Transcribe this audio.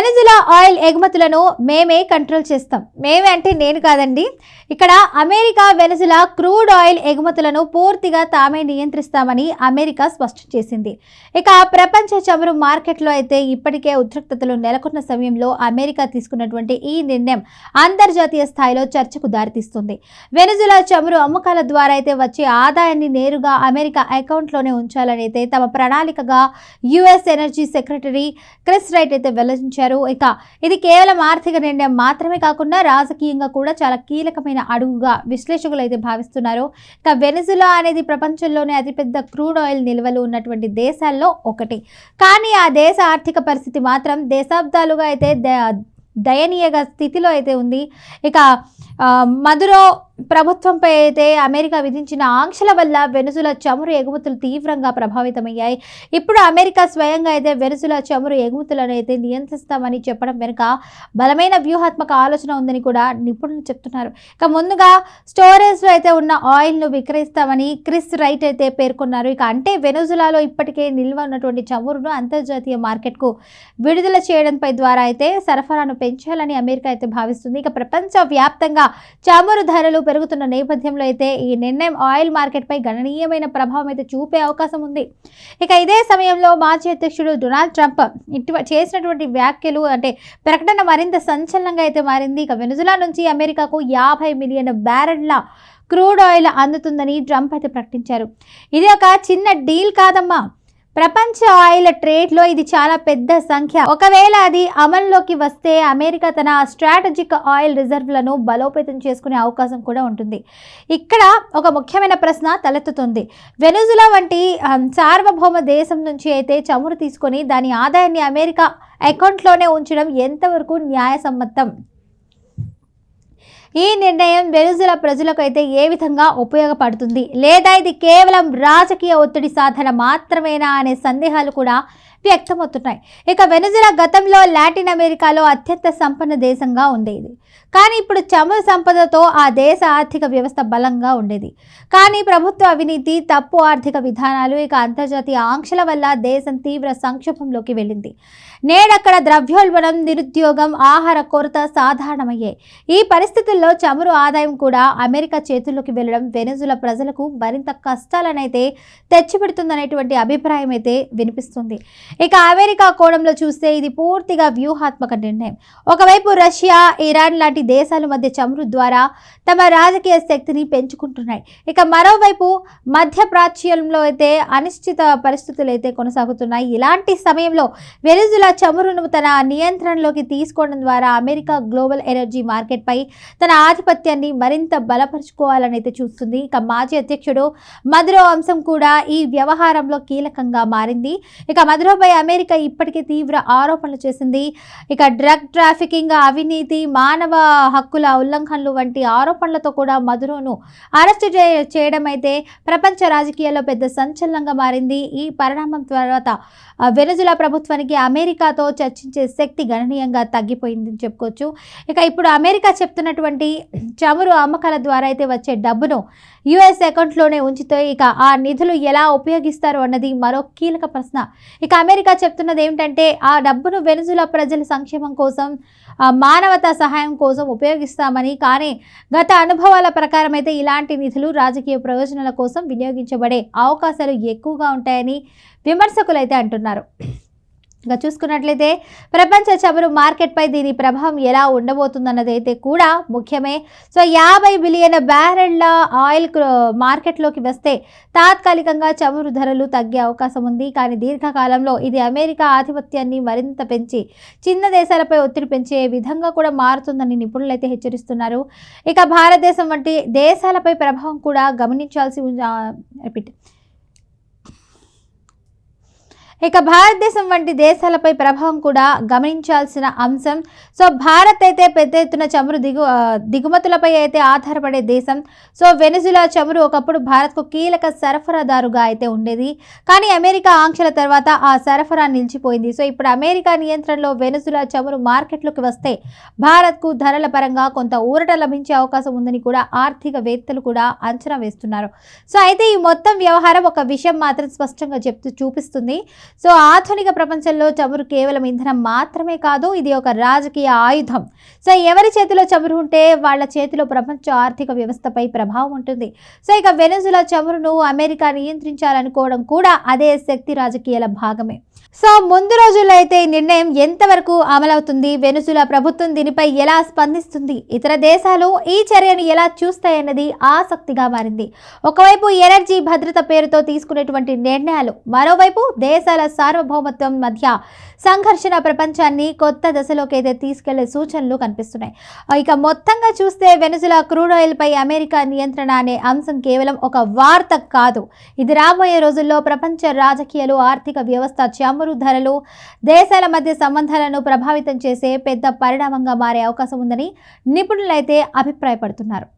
Venezuela oil ఎగుమతులను మేమే control చేస్తాం. మేమే అంటే నేను కాదండి. ఇక్కడ అమెరికా వెనజులా క్రూడ్ ఆయిల్ ఎగుమతులను పూర్తిగా తామే నియంత్రిస్తామని అమెరికా స్పష్టం చేసింది. ఇక ప్రపంచ చమురు మార్కెట్లో అయితే ఇప్పటికే ఉద్రిక్తతలు నెలకొన్న సమయంలో అమెరికా తీసుకున్నటువంటి ఈ నిర్ణయం అంతర్జాతీయ స్థాయిలో చర్చకు దారితీస్తుంది. వెనజులా చమురు అమ్మకాల ద్వారా అయితే వచ్చే ఆదాయాన్ని నేరుగా అమెరికా అకౌంట్లోనే ఉంచాలని అయితే తమ ప్రణాళికగా US energy secretary Chris Wright అయితే వెల్లడించారు. ఇక ఇది కేవలం ఆర్థిక నిర్ణయం మాత్రమే కాకుండా రాజకీయంగా కూడా చాలా కీలకమైన అడుగుగా విశ్లేషకులు అయితే భావిస్తున్నారు. ఇక వెనిజులా అనేది ప్రపంచంలోనే అతిపెద్ద క్రూడ్ ఆయిల్ నిల్వలు ఉన్నటువంటి దేశాల్లో ఒకటి. కానీ ఆ దేశ ఆర్థిక పరిస్థితి మాత్రం దశాబ్దాలుగా అయితే ద- దయనీయగా స్థితిలో అయితే ఉంది. ఇక మధురో ప్రభుత్వంపై అయితే అమెరికా విధించిన ఆంక్షల వల్ల వెనుజుల చమురు ఎగుమతులు తీవ్రంగా ప్రభావితమయ్యాయి. ఇప్పుడు అమెరికా స్వయంగా అయితే వెనుజుల చమురు ఎగుమతులను అయితే నియంత్రిస్తామని చెప్పడం వెనుక బలమైన వ్యూహాత్మక ఆలోచన ఉందని కూడా నిపుణులు చెప్తున్నారు. ఇక ముందుగా స్టోరేజ్లో అయితే ఉన్న ఆయిల్ను విక్రయిస్తామని క్రిస్ రైట్ అయితే పేర్కొన్నారు. ఇక అంటే వెనుజులాలో ఇప్పటికే నిల్వ ఉన్నటువంటి చమురును అంతర్జాతీయ మార్కెట్కు విడుదల చేయడంపై ద్వారా అయితే సరఫరాను పెంచాలని అమెరికా అయితే భావిస్తుంది. ఇక ప్రపంచ వ్యాప్తంగా చమురు ధరలు పెరుగుతున్న నేపథ్యంలో అయితే ఈ నిర్ణయం ఆయిల్ మార్కెట్పై గణనీయమైన ప్రభావం అయితే చూపే అవకాశం ఉంది. ఇక ఇదే సమయంలో మాజీ అధ్యక్షుడు డొనాల్డ్ ట్రంప్ ఇటు చేసినటువంటి వ్యాఖ్యలు అంటే ప్రకటన మరింత సంచలనంగా అయితే మారింది. ఇక వెనుజులా నుంచి అమెరికాకు యాభై మిలియన్ బ్యారెడ్ల క్రూడ్ ఆయిల్ అందుతుందని ట్రంప్ అయితే ప్రకటించారు. ఇది ఒక చిన్న డీల్ కాదమ్మా. ప్రపంచ ఆయిల్ ట్రేడ్లో ఇది చాలా పెద్ద సంఖ్య. ఒకవేళ అది అమల్లోకి వస్తే అమెరికా తన స్ట్రాటజిక్ ఆయిల్ రిజర్వ్లను బలోపేతం చేసుకునే అవకాశం కూడా ఉంటుంది. ఇక్కడ ఒక ముఖ్యమైన ప్రశ్న తలెత్తుతుంది. వెనుజులా వంటి సార్వభౌమ దేశం నుంచి అయితే చమురు తీసుకొని దాని ఆదాయాన్ని అమెరికా అకౌంట్లోనే ఉంచడం ఎంతవరకు న్యాయసమ్మతం? ఈ నిర్ణయం వెనుజులా ప్రజలకు అయితే ఏ విధంగా ఉపయోగపడుతుంది? లేదా ఇది కేవలం రాజకీయ ఒత్తిడి సాధన మాత్రమేనా అనే సందేహాలు కూడా వ్యక్తమవుతున్నాయి. ఇక వెనుజులా గతంలో లాటిన్ అమెరికాలో అత్యంత సంపన్న దేశంగా ఉండేది. కానీ ఇప్పుడు చమురు సంపదతో ఆ దేశ ఆర్థిక వ్యవస్థ బలంగా ఉండేది. కానీ ప్రభుత్వ అవినీతి తప్పు ఆర్థిక విధానాలు ఇక అంతర్జాతీయ ఆంక్షల వల్ల దేశం తీవ్ర సంక్షోభంలోకి వెళ్ళింది. నేడక్కడ ద్రవ్యోల్బణం నిరుద్యోగం ఆహార కొరత సాధారణమయ్యాయి. ఈ పరిస్థితుల్లో చమురు ఆదాయం కూడా అమెరికా చేతుల్లోకి వెళ్ళడం వెనుజుల ప్రజలకు మరింత కష్టాలనైతే తెచ్చిపెడుతుందనేటువంటి అభిప్రాయం అయితే వినిపిస్తుంది. ఇక అమెరికా కోణంలో చూస్తే ఇది పూర్తిగా వ్యూహాత్మక నిర్ణయం. ఒకవైపు రష్యా ఇరాన్ లాంటి దేశాల మధ్య చమురు ద్వారా తమ రాజకీయ శక్తిని పెంచుకుంటున్నాయి. ఇక మరోవైపు మధ్య ప్రాచ్యంలో అయితే అనిశ్చిత పరిస్థితులు అయితే కొనసాగుతున్నాయి. ఇలాంటి సమయంలో వెనిజులా చమురును తన నియంత్రణలోకి తీసుకోవడం ద్వారా అమెరికా గ్లోబల్ ఎనర్జీ మార్కెట్పై తన ఆధిపత్యాన్ని మరింత బలపరుచుకోవాలని అయితే చూస్తుంది. ఇక మాజీ అధ్యక్షుడు మధురో అంశం కూడా ఈ వ్యవహారంలో కీలకంగా మారింది. ఇక మదురోపై అమెరికా ఇప్పటికే తీవ్ర ఆరోపణలు చేసింది. ఇక డ్రగ్ ట్రాఫికింగ్ అవినీతి మానవ హక్కుల ఉల్లంఘనలు వంటి ఆరోపణలతో కూడా మధురోను అరెస్ట్ చేయడం అయితే ప్రపంచ రాజకీయాల్లో పెద్ద సంచలనంగా మారింది. ఈ పరిణామం తర్వాత ఆ, వెనుజులా ప్రభుత్వానికి అమెరికాతో చర్చించే శక్తి గణనీయంగా తగ్గిపోయిందని చెప్పుకోవచ్చు. ఇక ఇప్పుడు అమెరికా చెప్తున్నటువంటి చమురు అమ్మకాల ద్వారా అయితే వచ్చే డబ్బును యుఎస్ అకౌంట్లోనే ఉంచితే ఇక ఆ నిధులు ఎలా ఉపయోగిస్తారు అన్నది మరో కీలక ప్రశ్న. ఇక అమెరికా చెప్తున్నది ఏమిటంటే ఆ డబ్బును వెనుజులా ప్రజల సంక్షేమం కోసం మానవతా సహాయం కోసం ఉపయోగిస్తామని. కానీ గత అనుభవాల ప్రకారం అయితే ఇలాంటి నిధులు రాజకీయ ప్రయోజనాల కోసం వినియోగించబడే అవకాశాలు ఎక్కువగా ఉంటాయని విమర్శకులైతే అంటున్నారు. ఇక చూసుకున్నట్లయితే ప్రపంచ చమురు మార్కెట్పై దీని ప్రభావం ఎలా ఉండబోతుందన్నది కూడా ముఖ్యమే. సో యాభై బిలియన్ బ్యారెళ్ళ ఆయిల్ మార్కెట్లోకి వస్తే తాత్కాలికంగా చమురు ధరలు తగ్గే అవకాశం ఉంది. కానీ దీర్ఘకాలంలో ఇది అమెరికా ఆధిపత్యాన్ని మరింత పెంచి చిన్న దేశాలపై ఒత్తిడి పెంచే విధంగా కూడా మారుతుందని నిపుణులు అయితే హెచ్చరిస్తున్నారు. ఇక భారతదేశం వంటి దేశాలపై ప్రభావం కూడా గమనించాల్సి రిపీట్. ఇక భారతదేశం వంటి దేశాలపై ప్రభావం కూడా గమనించాల్సిన అంశం. సో భారత్ అయితే పెద్ద ఎత్తున చమురు దిగు దిగుమతులపై అయితే ఆధారపడే దేశం. సో వెనుజులా చమురు ఒకప్పుడు భారత్కు కీలక సరఫరాదారుగా అయితే ఉండేది. కానీ అమెరికా ఆంక్షల తర్వాత ఆ సరఫరా నిలిచిపోయింది. సో ఇప్పుడు అమెరికా నియంత్రణలో వెనుజులా చమురు మార్కెట్లోకి వస్తే భారత్కు ధరల పరంగా కొంత ఊరట లభించే అవకాశం ఉందని కూడా ఆర్థికవేత్తలు కూడా అంచనా వేస్తున్నారు. సో అయితే ఈ మొత్తం వ్యవహారం ఒక విషయం మాత్రం స్పష్టంగా చెప్తూ చూపిస్తుంది. సో ఆధునిక ప్రపంచంలో చమురు కేవలం ఇంధనం మాత్రమే కాదు ఇది ఒక రాజకీయ ఆయుధం. సో ఎవరి చేతిలో చమురు ఉంటే వాళ్ళ చేతిలో ప్రపంచ ఆర్థిక వ్యవస్థపై ప్రభావం ఉంటుంది. సో ఇక వెనుజులా చమురును అమెరికా నియంత్రించాలనుకోవడం కూడా అదే శక్తి రాజకీయాల భాగమే. సో ముందు రోజుల్లో అయితే ఈ నిర్ణయం ఎంతవరకు అమలవుతుంది వెనుజులా ప్రభుత్వం దీనిపై ఎలా స్పందిస్తుంది ఇతర దేశాలు ఈ చర్యను ఎలా చూస్తాయన్నది ఆసక్తిగా మారింది. ఒకవైపు ఎనర్జీ భద్రత పేరుతో తీసుకునేటువంటి నిర్ణయాలు మరోవైపు దేశాల సార్వభౌమత్వం మధ్య సంఘర్షణ ప్రపంచాన్ని కొత్త దశలోకి అయితే తీసుకెళ్ళే సూచనలు కనిపిస్తున్నాయి. ఇక మొత్తంగా చూస్తే వెనుజులా క్రూడ్ ఆయిల్ పై అమెరికా నియంత్రణ అనే అంశం కేవలం ఒక వార్త కాదు. ఇది రాబోయే రోజుల్లో ప్రపంచ రాజకీయాలు ఆర్థిక వ్యవస్థ చమురు ధరలు దేశాల మధ్య సంబంధాలను ప్రభావితం చేసే పెద్ద పరిణామంగా మారే అవకాశం ఉందని నిపుణులైతే అభిప్రాయపడుతున్నారు.